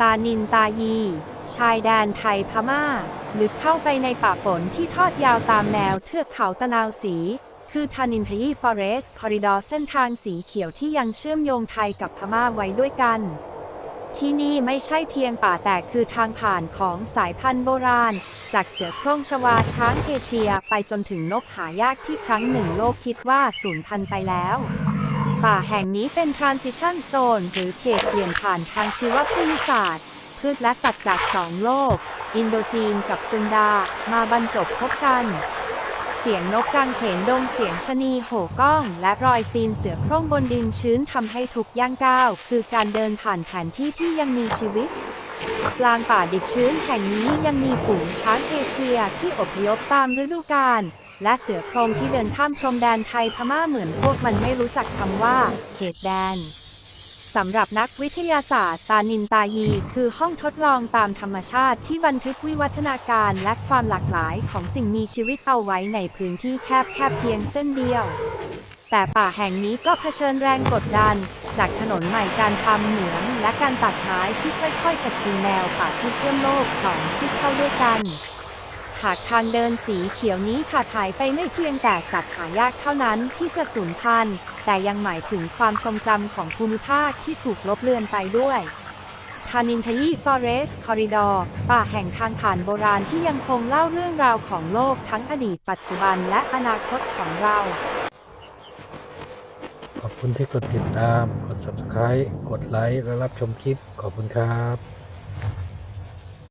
ตานินตายี ชายแดนไทยพม่า ลึกเข้าไปในป่าฝนที่ทอดยาวตามแนวเทือกเขาตะนาวสี คือทานินทยีฟอเรสต์คอริดอร์เส้นทางสีเขียวที่ยังเชื่อมโยงไทยกับพม่าไว้ด้วยกัน ที่นี่ไม่ใช่เพียงป่าแต่คือทางผ่านของสายพันธุ์โบราณ จากเสือโคร่งชวาช้างเอเชียไปจนถึงนกหายากที่ครั้งหนึ่งโลกคิดว่าสูญพันธุ์ไปแล้ว ป่าแห่งนี้เป็น transition zone หรือเขตเปลี่ยนผ่านทางชีวภูมิศาสตร์ พืชและสัตว์จากสองโลก อินโดจีนกับซึนดา มาบรรจบพบกัน เสียงนกกางเขนดงเสียงชะนีโห่ก้อง และรอยตีนเสือโคร่งบนดินชื้นทำให้ทุกย่างก้าว คือการเดินผ่านแผนที่ที่ยังมีชีวิต กลางป่าดิบชื้นแห่งนี้ยังมีฝูงช้างเอเชียที่อพยพตามฤดูกาลและเสือโคร่งที่เดินข้ามพรมแดนไทยพม่าเหมือนพวกมันไม่รู้จักคำว่า เขตแดนสำหรับนักวิทยาศาสตร์ ตานินตายีคือห้องทดลองตามธรรมชาติที่บันทึกวิวัฒนาการและความหลากหลายของสิ่งมีชีวิตเอาไว้ในพื้นที่แคบแคบเพียงเส้นเดียว แต่ป่าแห่งนี้ก็เผชิญแรงกดดัน จากถนนใหม่การทำเหมืองและการตัดไม้ที่ค่อยๆกัดกินแนวป่าที่เชื่อมโลกสองซีกเข้าด้วยกัน หากทางเดินสีเขียวนี้ขาดหายไปไม่เพียงแต่สัตว์หายากเท่านั้นที่จะสูญพันธุ์ แต่ยังหมายถึงความทรงจำของภูมิภาคที่ถูกลบเลือนไปด้วยทานินทยีฟอเรสต์คอริดอร์ป่าแห่งทางผ่านโบราณที่ยังคงเล่าเรื่องราวของโลกทั้งอดีตปัจจุบันและอนาคตของเรา คุณที่กดติดตาม กด subscribe กดไลค์และรับชมคลิป ขอบคุณครับ